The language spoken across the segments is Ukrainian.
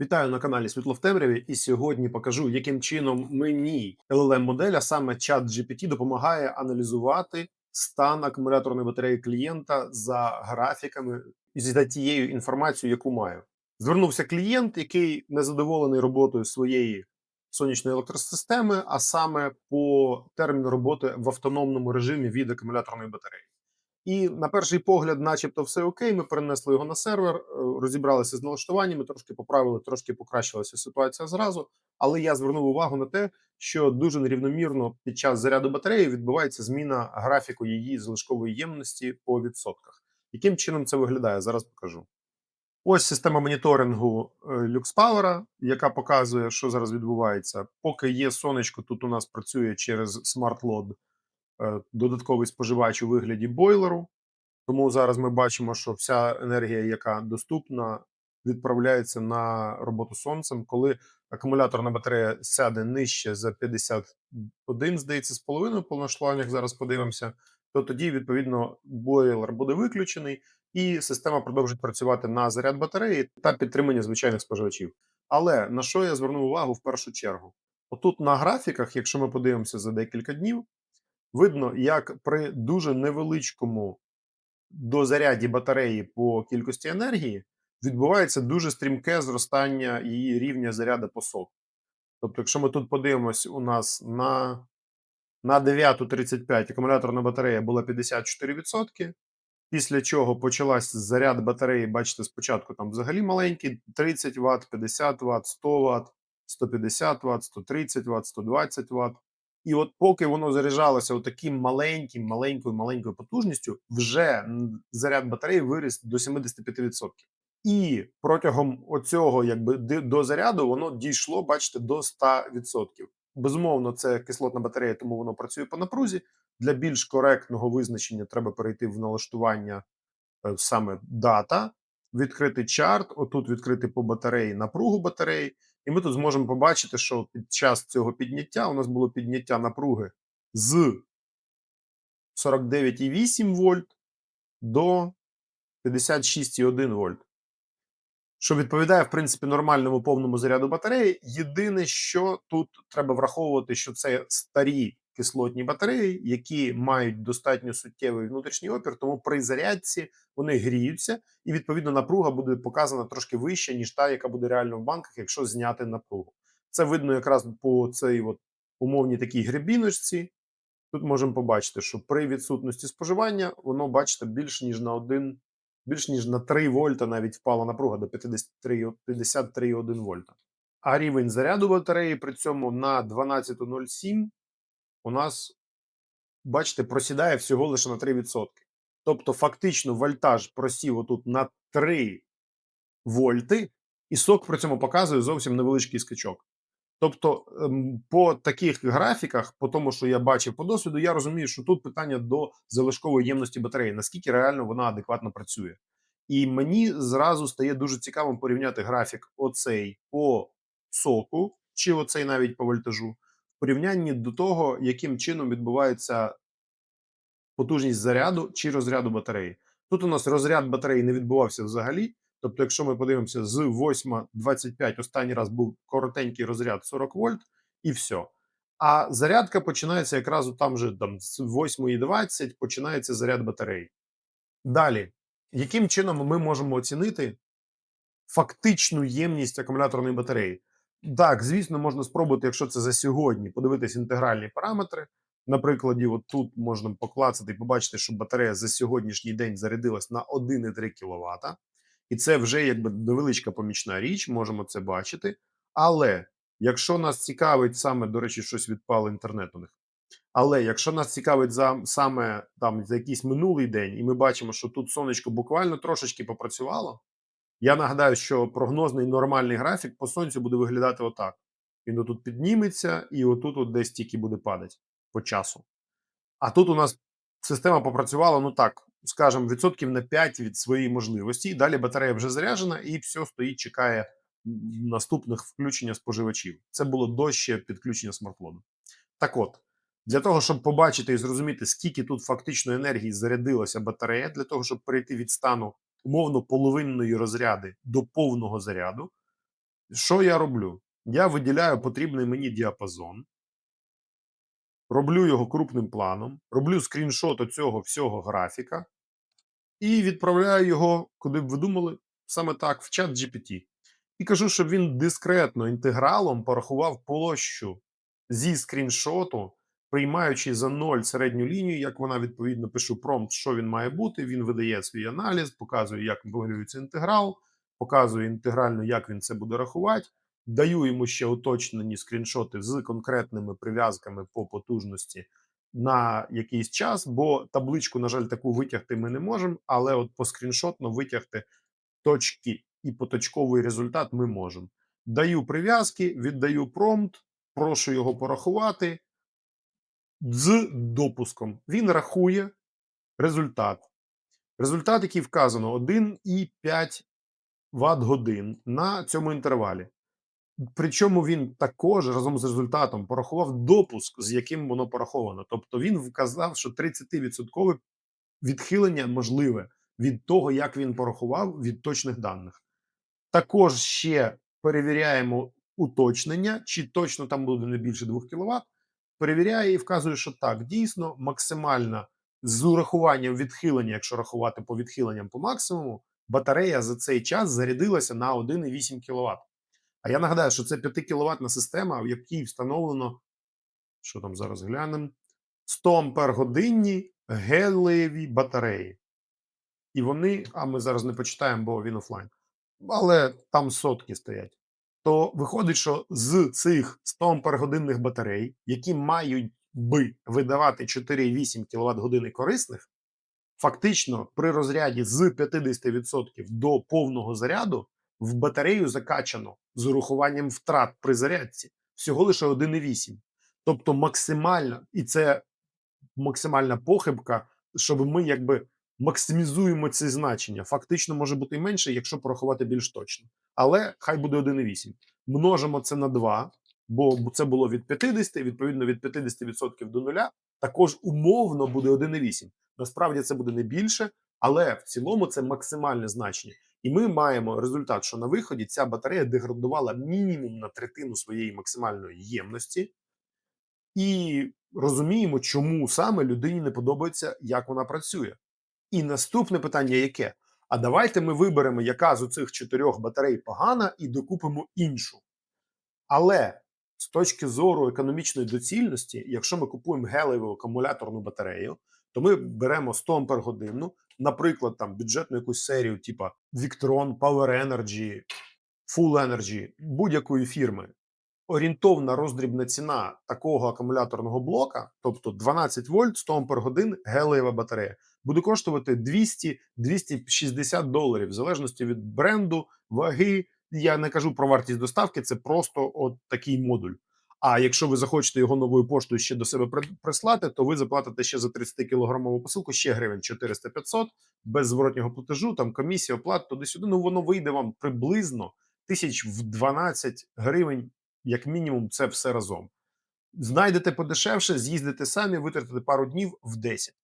Вітаю на каналі Світло в темряві, і сьогодні покажу, яким чином мені LLM а саме чат GPT, допомагає аналізувати стан акумуляторної батареї клієнта за графіками і за тією інформацією, яку маю. Звернувся клієнт, який незадоволений роботою своєї сонячної електросистеми, а саме по терміну роботи в автономному режимі від акумуляторної батареї. І на перший погляд, начебто, все окей. Ми перенесли його на сервер, е, розібралися з налаштуваннями, трошки поправили, трошки покращилася ситуація зразу. Але я звернув увагу на те, що дуже нерівномірно під час заряду батареї відбувається зміна графіку її залишкової ємності по відсотках. Яким чином це виглядає? Зараз покажу. Ось система моніторингу е, LuxPower, яка показує, що зараз відбувається. Поки є сонечко, тут у нас працює через SmartLoad додатковий споживач у вигляді бойлеру. Тому зараз ми бачимо, що вся енергія, яка доступна, відправляється на роботу сонцем. Коли акумуляторна батарея сяде нижче за 51, здається, з половиною по зараз подивимося, то тоді, відповідно, бойлер буде виключений, і система продовжить працювати на заряд батареї та підтримання звичайних споживачів. Але на що я звернув увагу в першу чергу? Отут на графіках, якщо ми подивимося за декілька днів, видно, як при дуже невеличкому дозаряді батареї по кількості енергії відбувається дуже стрімке зростання її рівня заряду по соку. Тобто, якщо ми тут подивимось, у нас на на 9.35 акумуляторна батарея була 54%, після чого почалась заряд батареї, бачите, спочатку там взагалі маленький: 30 Вт, 50 Вт, 100 Вт, 150 Вт, 130 Вт, 120 Вт. І от поки воно заряджалося таким маленьким, маленькою, маленькою потужністю, вже заряд батареї виріс до 75%. І протягом оцього, якби до заряду, воно дійшло, бачите, до 100%. Безумовно, це кислотна батарея, тому воно працює по напрузі. Для більш коректного визначення треба перейти в налаштування е, саме дата, відкрити чарт. Отут відкрити по батареї напругу батареї, і ми тут зможемо побачити, що під час цього підняття у нас було підняття напруги з 49,8 вольт до 56,1 вольт. Що відповідає, в принципі, нормальному повному заряду батареї. Єдине, що тут треба враховувати, що це старі кислотні батареї, які мають достатньо суттєвий внутрішній опір, тому при зарядці вони гріються, і відповідно напруга буде показана трошки вища, ніж та, яка буде реально в банках, якщо зняти напругу. Це видно якраз по цій от умовній такій гребіночці. Тут можемо побачити, що при відсутності споживання воно, бачите, більш ніж на 1, більш ніж на 3 вольта навіть впала напруга до 53,1 вольта. А рівень заряду батареї при цьому на 12.07 у нас, бачите, просідає всього лише на 3%. Тобто, фактично, вольтаж просів отут на 3 вольти, і сок при цьому показує зовсім невеличкий скачок. Тобто, ем, по таких графіках, по тому, що я бачив по досвіду, я розумію, що тут питання до залишкової ємності батареї, наскільки реально вона адекватно працює. І мені зразу стає дуже цікавим порівняти графік оцей по соку, чи оцей навіть по вольтажу, порівнянні до того, яким чином відбувається потужність заряду чи розряду батареї. Тут у нас розряд батареї не відбувався взагалі. Тобто, якщо ми подивимося з 8.25, останній раз був коротенький розряд 40 вольт, і все. А зарядка починається якраз там же там, з 8.20 починається заряд батареї. Далі, яким чином ми можемо оцінити фактичну ємність акумуляторної батареї? Так, звісно, можна спробувати, якщо це за сьогодні, подивитись інтегральні параметри. На прикладі, от тут можна поклацати і побачити, що батарея за сьогоднішній день зарядилась на 1,3 кВт. І це вже якби невеличка помічна річ, можемо це бачити. Але якщо нас цікавить саме, до речі, щось відпало інтернет у них. Але якщо нас цікавить за саме там за якийсь минулий день, і ми бачимо, що тут сонечко буквально трошечки попрацювало, я нагадаю, що прогнозний нормальний графік по сонцю буде виглядати отак. Він отут підніметься, і отут от десь тільки буде падати по часу. А тут у нас система попрацювала, ну так, скажімо, відсотків на 5 від своєї можливості. Далі батарея вже заряджена, і все стоїть, чекає наступних включення споживачів. Це було до ще підключення смартлоду. Так от, для того, щоб побачити і зрозуміти, скільки тут фактично енергії зарядилася батарея, для того, щоб перейти від стану умовно половинної розряди до повного заряду, Що я роблю? Я виділяю потрібний мені діапазон. Роблю його крупним планом, роблю скріншот цього всього графіка і відправляю його, куди б ви думали, саме так, в чат GPT. І кажу, щоб він дискретно інтегралом порахував площу зі скріншоту, приймаючи за ноль середню лінію, як вона відповідно пишу промпт, що він має бути. Він видає свій аналіз, показує, як вимірюється інтеграл, показує інтегрально, як він це буде рахувати. Даю йому ще уточнені скріншоти з конкретними прив'язками по потужності на якийсь час, бо табличку, на жаль, таку витягти ми не можемо, але от по скріншотно витягти точки і поточковий результат ми можемо. Даю прив'язки, віддаю промпт, прошу його порахувати з допуском. Він рахує результат. Результат, який вказано 1,5 Вт годин на цьому інтервалі. Причому він також разом з результатом порахував допуск, з яким воно пораховано. Тобто він вказав, що 30% відхилення можливе від того, як він порахував від точних даних. Також ще перевіряємо уточнення, чи точно там буде не більше 2 кВт. Перевіряє і вказує, що так, дійсно, максимальна з урахуванням відхилення, якщо рахувати по відхиленням по максимуму, батарея за цей час зарядилася на 1,8 кВт. А я нагадаю, що це 5 кВт система, в якій встановлено, що там зараз глянемо, 100 ампер годинні гелієві батареї. І вони, а ми зараз не почитаємо, бо він офлайн, але там сотки стоять. То виходить, що з цих 100 ампер-годинних батарей, які мають би видавати 4,8 кВт години корисних, фактично при розряді з 50% до повного заряду в батарею закачано з урахуванням втрат при зарядці всього лише 1,8. Тобто максимальна, і це максимальна похибка, щоб ми якби максимізуємо ці значення. Фактично може бути і менше, якщо порахувати більш точно. Але хай буде 1,8. Множимо це на 2, бо це було від 50, відповідно від 50% до 0, також умовно буде 1,8. Насправді це буде не більше, але в цілому це максимальне значення. І ми маємо результат, що на виході ця батарея деградувала мінімум на третину своєї максимальної ємності, і розуміємо, чому саме людині не подобається, як вона працює. І наступне питання яке? А давайте ми виберемо, яка з оцих чотирьох батарей погана, і докупимо іншу. Але з точки зору економічної доцільності, якщо ми купуємо гелеву акумуляторну батарею, то ми беремо 100 ампер годину, наприклад, там бюджетну якусь серію, типу Victron, Power Energy, Full Energy, будь-якої фірми. Орієнтовна роздрібна ціна такого акумуляторного блока, тобто 12 вольт, 100 ампер годин, гелієва батарея, буде коштувати 200-260 доларів в залежності від бренду, ваги. Я не кажу про вартість доставки, це просто от такий модуль. А якщо ви захочете його новою поштою ще до себе прислати, то ви заплатите ще за 30 кілограмову посилку ще гривень 400-500 без зворотнього платежу, там комісія, оплат туди-сюди. Ну воно вийде вам приблизно тисяч в 12 гривень, як мінімум, це все разом. Знайдете подешевше, з'їздите самі, витратите пару днів в 10.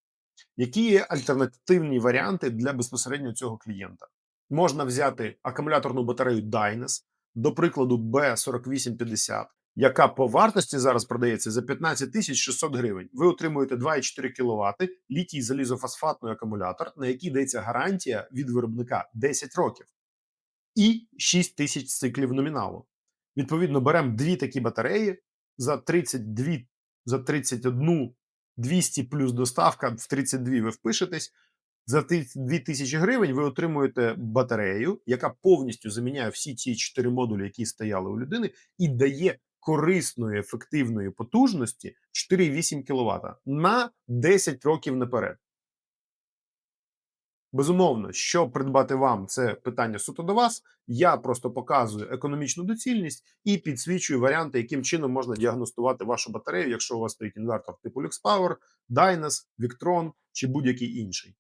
Які є альтернативні варіанти для безпосередньо цього клієнта? Можна взяти акумуляторну батарею Dynas, до прикладу, B4850, яка по вартості зараз продається за 15 тисяч 600 гривень. Ви отримуєте 2,4 кВт літій залізофосфатний акумулятор, на який дається гарантія від виробника 10 років і 6 тисяч циклів номіналу. Відповідно, беремо дві такі батареї за 32, за 31 200 плюс доставка в 32 ви впишетесь. За 32 тисячі гривень ви отримуєте батарею, яка повністю заміняє всі ті чотири модулі, які стояли у людини, і дає корисної ефективної потужності 4,8 кВт на 10 років наперед. Безумовно, що придбати вам, це питання суто до вас. Я просто показую економічну доцільність і підсвічую варіанти, яким чином можна діагностувати вашу батарею, якщо у вас стоїть інвертор типу LuxPower, Dynas, Victron чи будь-який інший.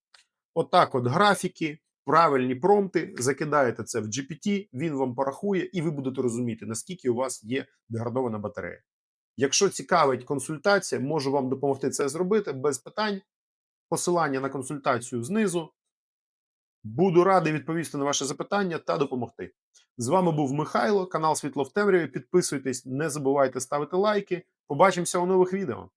Отак, от графіки, правильні промпти, закидаєте це в GPT, він вам порахує, і ви будете розуміти, наскільки у вас є деградована батарея. Якщо цікавить консультація, можу вам допомогти це зробити без питань. Посилання на консультацію знизу. Буду радий відповісти на ваші запитання та допомогти. З вами був Михайло, канал Світло в темряві. Підписуйтесь, не забувайте ставити лайки. Побачимося у нових відео.